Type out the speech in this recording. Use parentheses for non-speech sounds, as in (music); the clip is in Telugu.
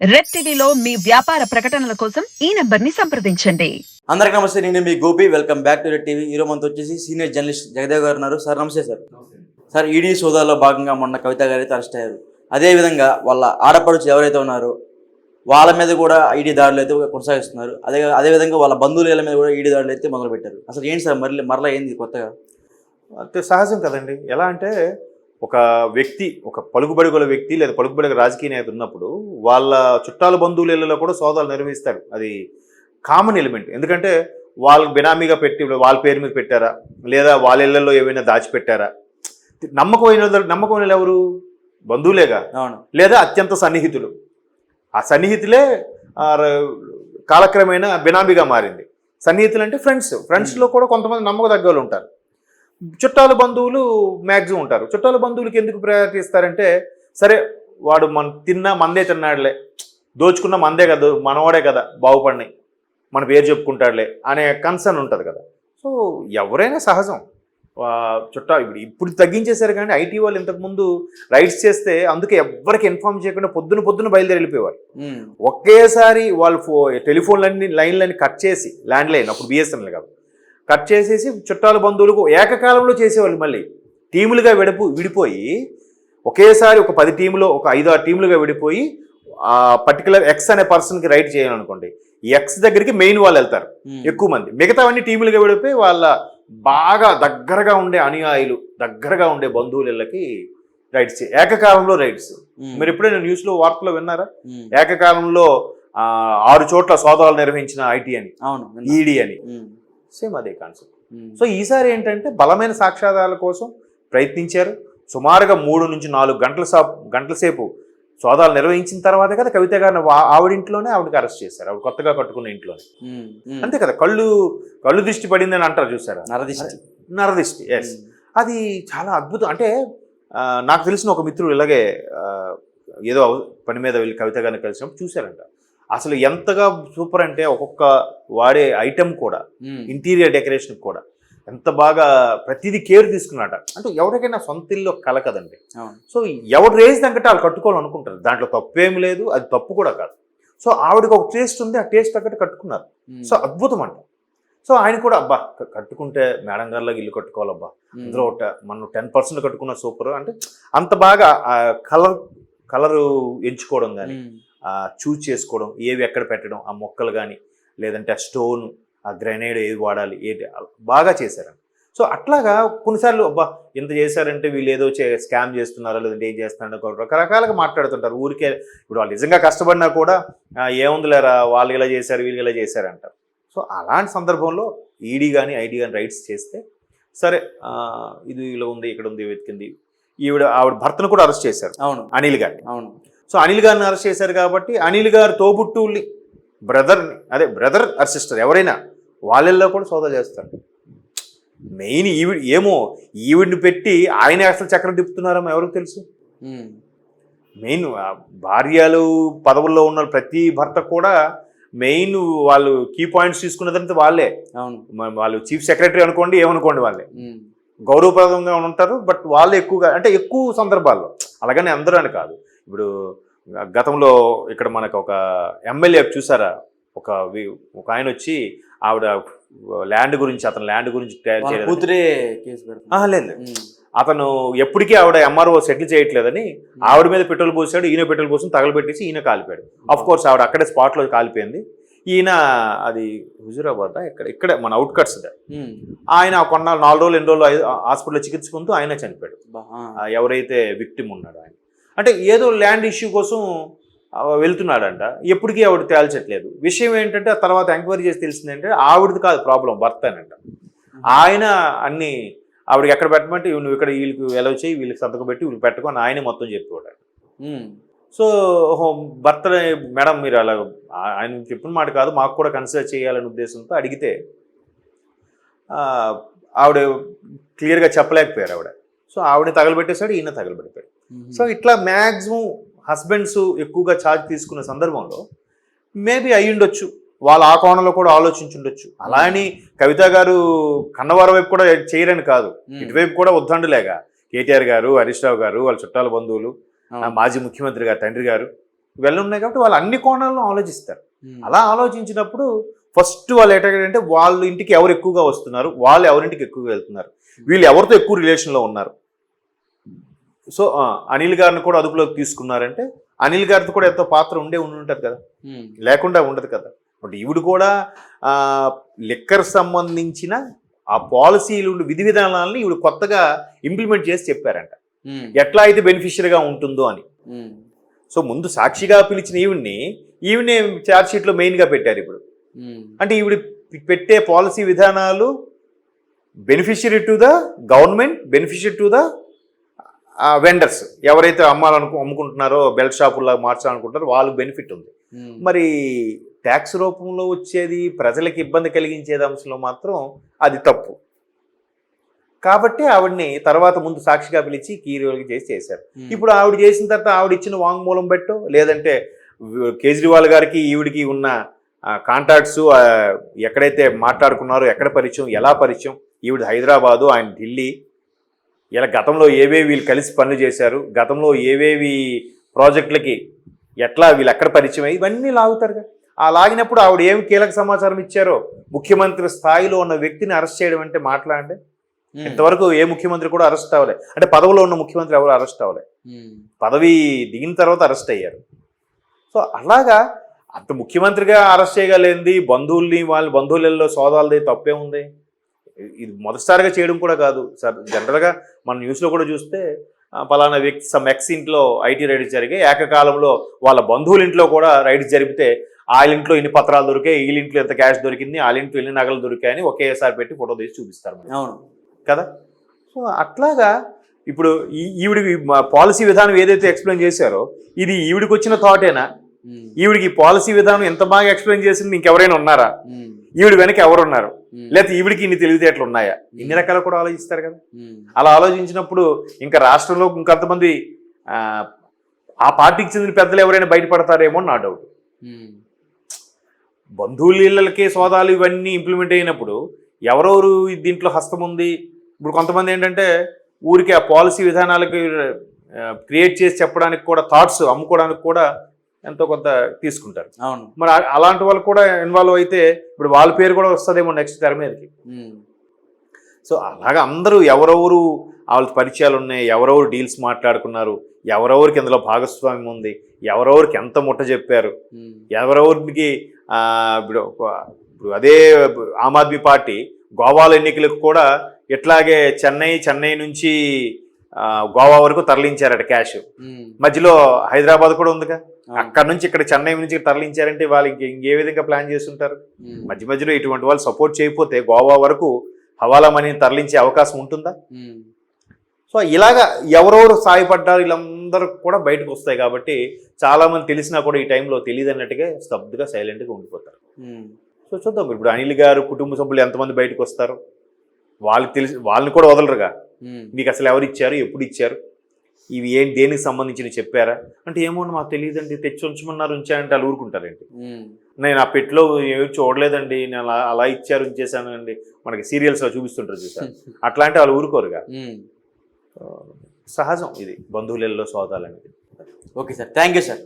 రెడ్ టీవీలో మీ వ్యాపార ప్రకటనల కోసం ఈ నెంబర్ని సంప్రదించండి. అందరికీ నమస్తే నేను మీ Gopi. Welcome back to red TV. ఈరో మనతో వచ్చేసి సీనియర్ జర్నలిస్ట్ జగదేవ్ గారు ఉన్నారు. సార్ నమస్తే సార్. సార్ ఈడీ సోదాలో భాగంగా మొన్న కవిత గారు అయితే అరెస్ట్ అయ్యారు. అదేవిధంగా వాళ్ళ ఆడపడుచు ఎవరైతే ఉన్నారో వాళ్ళ మీద కూడా ఈడీ దాడులు అయితే కొనసాగిస్తున్నారు. అదే అదేవిధంగా వాళ్ళ బంధువుల మీద కూడా ఈడీ దాడులు అయితే మొదలు పెట్టారు అసలు ఏంటి సార్ మరల మరలా ఏంది కొత్తగా? సహజం కదండి. ఎలా అంటే ఒక వ్యక్తి ఒక పలుకుబడుగుల వ్యక్తి లేదా పలుకుబడుగు రాజకీయ నేత ఉన్నప్పుడు వాళ్ళ చుట్టాల బంధువుల ఇళ్ళలో కూడా సోదాలు నిర్వహిస్తారు అది కామన్ ఎలిమెంట్ ఎందుకంటే వాళ్ళకి బినామీగా పెట్టి వాళ్ళ పేరు మీద పెట్టారా? లేదా వాళ్ళ ఇళ్ళలో ఏమైనా దాచిపెట్టారా? నమ్మకమైన నమ్మకమైన ఎవరు? బంధువులేగా? అవును. లేదా అత్యంత సన్నిహితులు. ఆ సన్నిహితులే కాలక్రమేణా బినామీగా మారింది. సన్నిహితులు అంటే ఫ్రెండ్స్ ఫ్రెండ్స్లో కూడా కొంతమంది నమ్మకదగ్గ వాళ్ళు ఉంటారు. చుట్టాల బంధువులు మ్యాక్సిమం ఉంటారు. చుట్టాల బంధువులకి ఎందుకు ప్రయారిటీ ఇస్తారంటే సరే వాడు మన తిన్నా మందే తిన్నాడులే దోచుకున్న మందే కదా మనవాడే కదా బాగుపడినాయి మన పేరు చెప్పుకుంటాడులే అనే కన్సర్న్ ఉంటుంది కదా. సో ఎవరైనా సహజం. చుట్టా ఇప్పుడు ఇప్పుడు తగ్గించేశారు కానీ ఐటీ వాళ్ళు ఇంతకుముందు రైడ్స్ చేస్తే అందుకే ఎవ్వరికి ఇన్ఫార్మ్ చేయకుండా పొద్దున పొద్దున బయలుదేరి వెళ్ళిపోయేవారు. ఒకేసారి వాళ్ళు ఫో టెలిఫోన్లన్నీ లైన్లన్నీ కట్ చేసి ల్యాండ్ లైన్ అప్పుడు బిఎస్ఎన్ఎల్ కాదు. కట్ చేసేసి చుట్టాల బంధువులకు ఏకకాలంలో చేసేవాళ్ళు మళ్ళీ. టీములుగా విడిపో విడిపోయి ఒకేసారి ఒక పది టీములో ఒక ఐదు ఆరు టీములుగా విడిపోయి ఆ పర్టికులర్ ఎక్స్ అనే పర్సన్కి రైట్ చేయాలనుకోండి. ఈ ఎక్స్ దగ్గరికి మెయిన్ వాళ్ళు వెళ్తారు ఎక్కువ మంది. మిగతావన్నీ టీములుగా విడిపోయి వాళ్ళ బాగా దగ్గరగా ఉండే అనుయాయులు దగ్గరగా ఉండే బంధువులకి రైడ్స్ ఏకకాలంలో ఉమ్, మీరు ఎప్పుడైనా న్యూస్లో వార్తలో విన్నారా? ఏకకాలంలో ఆరు చోట్ల సోదాలు నిర్వహించిన ఐటీ అని. ఈడీ అని. సేమ్ అదే కాన్సెప్ట్ ఉమ్, సో ఈసారి ఏంటంటే బలమైన సాక్ష్యాధారాల కోసం ప్రయత్నించారు. సుమారుగా మూడు నుంచి నాలుగు గంటల సా గంటల సేపు సోదాలు నిర్వహించిన తర్వాతే కదా కవిత గారిని ఆవిడింట్లోనే ఆవిడకి అరెస్ట్ చేశారు. ఆవిడ కొత్తగా కట్టుకున్న ఇంట్లోనే. ఉమ్, ఉమ్. అంతే కదా కళ్ళు కళ్ళు దృష్టి పడిందని అంటారు చూసారా? నరదిష్టి నరదిష్టి ఎస్ అది చాలా అద్భుతం. అంటే నాకు తెలిసిన ఒక మిత్రుడు ఇలాగే ఏదో పని మీద వెళ్ళి కవిత గారిని కలిసినప్పుడు చూశారంట. అసలు ఎంతగా సూపర్ అంటే ఒక్కొక్క వాడే ఐటెం కూడా ఇంటీరియర్ డెకరేషన్ కూడా. ఎంత బాగా ప్రతిదీ కేర్ తీసుకున్నాట అంటే ఎవరికైనా సొంత ఇల్లు కల కదండి. సో ఎవరు రేజ్ తగ్గట్టు వాళ్ళు కట్టుకోవాలనుకుంటారు. దాంట్లో తప్పేం లేదు అది తప్పు కూడా కాదు. సో ఆవిడకి ఒక టేస్ట్ ఉంది ఆ టేస్ట్ తగ్గట్టు కట్టుకున్నారు. సో అద్భుతం అంట. సో ఆయన కూడా అబ్బా కట్టుకుంటే మేడం గారిలాగా ఇల్లు కట్టుకోవాలబ్బా. అందులో ఒక మనం టెన్ పర్సెంట్ కట్టుకున్న సూపర్. అంటే అంత బాగా కలర్ కలరు ఎంచుకోవడం కానీ చూజ్ చేసుకోవడం ఏవి ఎక్కడ పెట్టడం ఆ మొక్కలు కానీ లేదంటే ఆ స్టోన్ ఆ గ్రెనేడ్ ఏది వాడాలి ఏది బాగా చేశారు సో అట్లాగా కొన్నిసార్లు అబ్బా ఇంత చేశారంటే వీళ్ళు ఏదో చే స్కామ్ చేస్తున్నారో లేదంటే ఏం చేస్తున్నారో రకరకాలుగా మాట్లాడుతుంటారు. ఊరికే ఇప్పుడు వాళ్ళు నిజంగా కష్టపడినా కూడా "ఆ, ఏముందిలేరా వాళ్ళు ఇలా చేశారు వీళ్ళు ఇలా చేశారంటారు సో అలాంటి సందర్భంలో ఈడీ కానీ ఐడీ కానీ రైట్స్ చేస్తే సరే ఇది ఇలా ఉంది ఇక్కడ ఉంది వెతికింది. ఈవిడ ఆవిడ భర్తను కూడా అరెస్ట్ చేశారు. అవును. అనిల్ గారిని. అవును. సో అనిల్ గారిని అరెస్ట్ చేశారు కాబట్టి అనిల్ గారు తోబుట్టువుల్ని బ్రదర్ని అదే బ్రదర్ ఆర్ సిస్టర్ ఎవరైనా వాళ్ళల్లో కూడా సోదా చేస్తారు. మెయిన్ ఈవిడ ఏమో ఈవిడిని పెట్టి ఆయన అసలు చక్రం తిప్పుతున్నారేమో ఎవరికి తెలుసు? మెయిన్ భార్యలు పదవుల్లో ఉన్న ప్రతి భర్త కూడా మెయిన్ వాళ్ళు కీ పాయింట్స్ తీసుకున్నదంతా వాళ్ళే. అవును. వాళ్ళు చీఫ్ సెక్రటరీ అనుకోండి ఏమనుకోండి వాళ్ళే. గౌరవప్రదంగా ఉంటారు బట్ వాళ్ళు ఎక్కువగా అంటే ఎక్కువ సందర్భాల్లో అలాగని అందరూ అని కాదు. ఇప్పుడు గతంలో ఇక్కడ మనకు ఒక ఎమ్మెల్యే చూసారా? ఒక ఒక ఆయన వచ్చి ఆవిడ ల్యాండ్ గురించి అతని ల్యాండ్ గురించి కూతురే కేసు లేదు అతను ఎప్పటికీ ఆవిడ ఎంఆర్ఓ సెటిల్ చేయట్లేదని ఆవిడ మీద పెట్రోల్ పోసాడు ఈయన పెట్రోల్ పోసి తగలబెట్టేసి ఈయన కాలిపోయాడు. అఫ్ కోర్స్ ఆవిడ అక్కడే స్పాట్లో కాలిపోయింది. ఈయన అది హుజురాబాద్ ఇక్కడ ఇక్కడే మన అవుట్కట్స్ ఆయన కొన్న నాలుగు రోజులు ఎన్ని రోజులు హాస్పిటల్లో చికిత్స పొందుతూ ఆయన చనిపోయాడు. ఎవరైతే విక్టిమ్ ఉన్నాడో ఆయన. అంటే ఏదో ల్యాండ్ ఇష్యూ కోసం వెళ్తున్నాడంట. ఎప్పటికీ ఆవిడ తేల్చట్లేదు. విషయం ఏంటంటే ఆ తర్వాత ఎంక్వైరీ చేసి తెలిసింది ఏంటంటే ఆవిడది కాదు ప్రాబ్లం భర్త అనంట ఆయన అన్ని ఆవిడకి ఎక్కడ పెట్టమంటే నువ్వు ఇక్కడ వీళ్ళకి ఎలా చేయి వీళ్ళకి సంతకం పెట్టి వీళ్ళు పెట్టుకొని ఆయనే మొత్తం చెప్పేవాడు. సో భర్త మేడం మీరు అలా ఆయన చెప్పిన మాట కాదు మాకు కూడా కన్సిడర్ చేయాలనే ఉద్దేశంతో అడిగితే ఆవిడ క్లియర్గా చెప్పలేకపోయారు ఆవిడ. సో ఆవిడని తగలబెట్టేశాడు ఈయన తగలబెట్టాడు. సో ఇట్లా మ్యాక్సిమం హస్బెండ్స్ ఎక్కువగా ఛార్జ్ తీసుకున్న సందర్భంలో మేబీ అయి ఉండొచ్చు. వాళ్ళు ఆ కోణంలో కూడా ఆలోచించుండొచ్చు అలా అని కవిత గారు కన్నవారి వైపు కూడా చేయరని కాదు. ఇటువైపు కూడా ఉద్దండులేగా కేటీఆర్ గారు హరీష్ రావు గారు వాళ్ళ చుట్టాల బంధువులు మాజీ ముఖ్యమంత్రి గారు తండ్రి గారు ఇవన్నీ ఉన్నాయి కాబట్టి వాళ్ళు అన్ని కోణాలను ఆలోచిస్తారు. ఉమ్. అలా ఆలోచించినప్పుడు ఫస్ట్ వాళ్ళు ఏంటంటే వాళ్ళ ఇంటికి ఎవరు ఎక్కువగా వస్తున్నారు? వాళ్ళు ఎవరింటికి ఎక్కువగా వెళ్తున్నారు? వీళ్ళు ఎవరితో ఎక్కువ రిలేషన్లో ఉన్నారు? సో అనిల్ గారిని కూడా అదుపులోకి తీసుకున్నారంటే అనిల్ గారితో కూడా ఎంతో పాత్ర ఉండే ఉండి ఉంటుంది కదా. లేకుండా ఉండదు కదా బట్ ఈవిడ కూడా లిక్కర్ సంబంధించిన ఆ పాలసీలు విధి విధానాలని ఈవిడ కొత్తగా ఇంప్లిమెంట్ చేసి చెప్పారంట. ఎట్లా అయితే బెనిఫిషియర్గా ఉంటుందో అని. సో ముందు సాక్షిగా పిలిచిన ఈవిడ్ని ఈవిడ్ని ఛార్జ్ షీట్లో మెయిన్గా పెట్టారు ఇప్పుడు. అంటే ఈవిడ పెట్టే పాలసీ విధానాలు beneficiary to the government beneficiary to the vendors ఎవరైతే అమ్మాలనుకు అమ్ముకుంటున్నారో బెల్ట్ షాపుల్లా మార్చాలనుకుంటారో వాళ్ళకి బెనిఫిట్ ఉంది. మరి ట్యాక్స్ రూపంలో వచ్చేది ప్రజలకు ఇబ్బంది కలిగించేది అంశంలో మాత్రం అది తప్పు కాబట్టి ఆవిడ్ని తర్వాత ముందు సాక్షిగా పిలిచి కీరోలకి చేసి చేశారు. ఇప్పుడు ఆవిడ చేసిన తర్వాత ఆవిడ ఇచ్చిన వాంగ్మూలం పెట్టు లేదంటే కేజ్రీవాల్ గారికి ఈవిడికి ఉన్న కాంటాక్ట్స్ ఎక్కడైతే మాట్లాడుకున్నారో ఎక్కడ పరిచయం ఎలా పరిచయం ఈవిడ హైదరాబాదు ఆయన ఢిల్లీ ఇలా గతంలో ఏవేవి వీళ్ళు కలిసి పనులు చేశారు గతంలో ఏవేవి ప్రాజెక్టులకి ఎట్లా వీళ్ళు ఎక్కడ పరిచయం అయ్యి ఇవన్నీ లాగుతారు కదా. ఆ లాగినప్పుడు ఆవిడ ఏమి కీలక సమాచారం ఇచ్చారో ముఖ్యమంత్రి స్థాయిలో ఉన్న వ్యక్తిని అరెస్ట్ చేయడం అంటే మాట్లాడండి. ఇంతవరకు ఏ ముఖ్యమంత్రి కూడా అరెస్ట్ అవ్వలే. అంటే పదవిలో ఉన్న ముఖ్యమంత్రి ఎవరు అరెస్ట్ అవ్వలే. పదవి దిగిన తర్వాత అరెస్ట్ అయ్యారు. సో అలాగా అంత ముఖ్యమంత్రిగా అరెస్ట్ చేయగలిగింది బంధువుల్ని వాళ్ళ బంధువులలో సోదాలది తప్పే ఉంది. ఇది మొదటిసారిగా చేయడం కూడా కాదు సార్ జనరల్గా మన న్యూస్లో కూడా చూస్తే పలానా వ్యక్తి సమ్ ఎక్స్ ఇంట్లో ఐటీ రైడ్స్ జరిగాయి ఏకకాలంలో వాళ్ళ బంధువుల ఇంట్లో కూడా రైడ్స్ జరిపితే వాళ్ళ ఇంట్లో ఇన్ని పత్రాలు దొరికాయి వీళ్ళ ఇంట్లో ఎంత క్యాష్ దొరికింది వాళ్ళ ఇంట్లో ఎన్ని నగలు దొరికాయని ఒకేసారి పెట్టి ఫోటో తీసి చూపిస్తారు. అవును కదా సో అట్లాగా ఇప్పుడు ఈ ఈవిడి పాలసీ విధానం ఏదైతే ఎక్స్ప్లెయిన్ చేశారో ఇది ఈవిడికి వచ్చిన థాటేనా. ఈవిడికి పాలసీ విధానం ఎంత బాగా ఎక్స్ప్లెయిన్ చేసింది ఇంకెవరైనా ఉన్నారా. ఈవిడ వెనక ఎవరు ఉన్నారు ఉమ్. లేకపోతే ఈవిడికి ఇన్ని తెలివితేటలు ఉన్నాయా ఇన్ని రకాలు కూడా ఆలోచిస్తారు కదా. అలా ఆలోచించినప్పుడు ఇంకా రాష్ట్రంలో ఇంకొంతమంది ఆ, పార్టీకి చెందిన పెద్దలు ఎవరైనా బయటపడతారేమో నా డౌట్. బంధువుల ఇళ్ళకి సోదాలు ఇవన్నీ ఇంప్లిమెంట్ అయినప్పుడు ఎవరెవరు దీంట్లో హస్తం ఉంది ఇప్పుడు కొంతమంది ఏంటంటే ఊరికి ఆ పాలసీ విధానాలకి క్రియేట్ చేసి చెప్పడానికి కూడా థాట్స్ అమ్ముకోవడానికి కూడా ఎంతో కొంత తీసుకుంటారు అవును మరి అలాంటి వాళ్ళు కూడా ఇన్వాల్వ్ అయితే ఇప్పుడు వాళ్ళ పేరు కూడా వస్తుందేమో నెక్స్ట్ తెర మీదకి. సో అలాగా అందరూ ఎవరెవరు వాళ్ళ పరిచయాలు ఉన్నాయి ఎవరెవరు డీల్స్ మాట్లాడుకున్నారు ఎవరెవరికి ఇందులో భాగస్వామ్యం ఉంది ఎవరెవరికి ఎంత ముట్ట చెప్పారు. ఎవరెవరికి ఇప్పుడు ఇప్పుడు అదే ఆమ్ ఆద్మీ పార్టీ గోవాల ఎన్నికలకు కూడా ఇట్లాగే చెన్నై చెన్నై నుంచి గోవా వరకు తరలించారట క్యాష్. మధ్యలో హైదరాబాద్ కూడా ఉందిగా. అక్కడ నుంచి ఇక్కడ చెన్నై నుంచి తరలించారంటే వాళ్ళు ఇంక- విధంగా ప్లాన్ చేస్తుంటారు. మధ్య మధ్యలో ఇటువంటి వాళ్ళు సపోర్ట్ చేయకపోతే గోవా వరకు హవాలా మనీని తరలించే అవకాశం ఉంటుందా. సో ఇలాగా ఎవరెవరు సాయపడ్డారు వీళ్ళందరూ కూడా బయటకు వస్తాయి కాబట్టి చాలా మంది తెలిసినా కూడా ఈ టైంలో తెలియదు అన్నట్టుగా స్తబ్దుగా సైలెంట్గా ఉండిపోతారు. సో చూద్దాం ఇప్పుడు అనిల్ గారు కుటుంబ సభ్యులు ఎంతమంది బయటకు వస్తారు? వాళ్ళకి తెలిసి వాళ్ళని కూడా వదలరుగా. మీకు అసలు ఎవరు ఇచ్చారు? ఎప్పుడు ఇచ్చారు? ఇవి ఏం దేనికి సంబంధించి చెప్పారా? అంటే ఏమో మాకు తెలియదండి. తెచ్చి ఉంచమన్నారు ఉంచారంటే వాళ్ళు ఊరుకుంటారండి. నేను ఆ పెట్లో ఏమి చూడలేదండి. నేను అలా అలా ఇచ్చారు ఉంచేసాను అండి. మనకి సీరియల్స్లో చూపిస్తుంటారు చూసారు (laughs) అట్లాంటి వాళ్ళు ఊరుకోరుగా. సహజం ఇది. బంధువులలో సోదాలనేది okay sir. Thank you sir.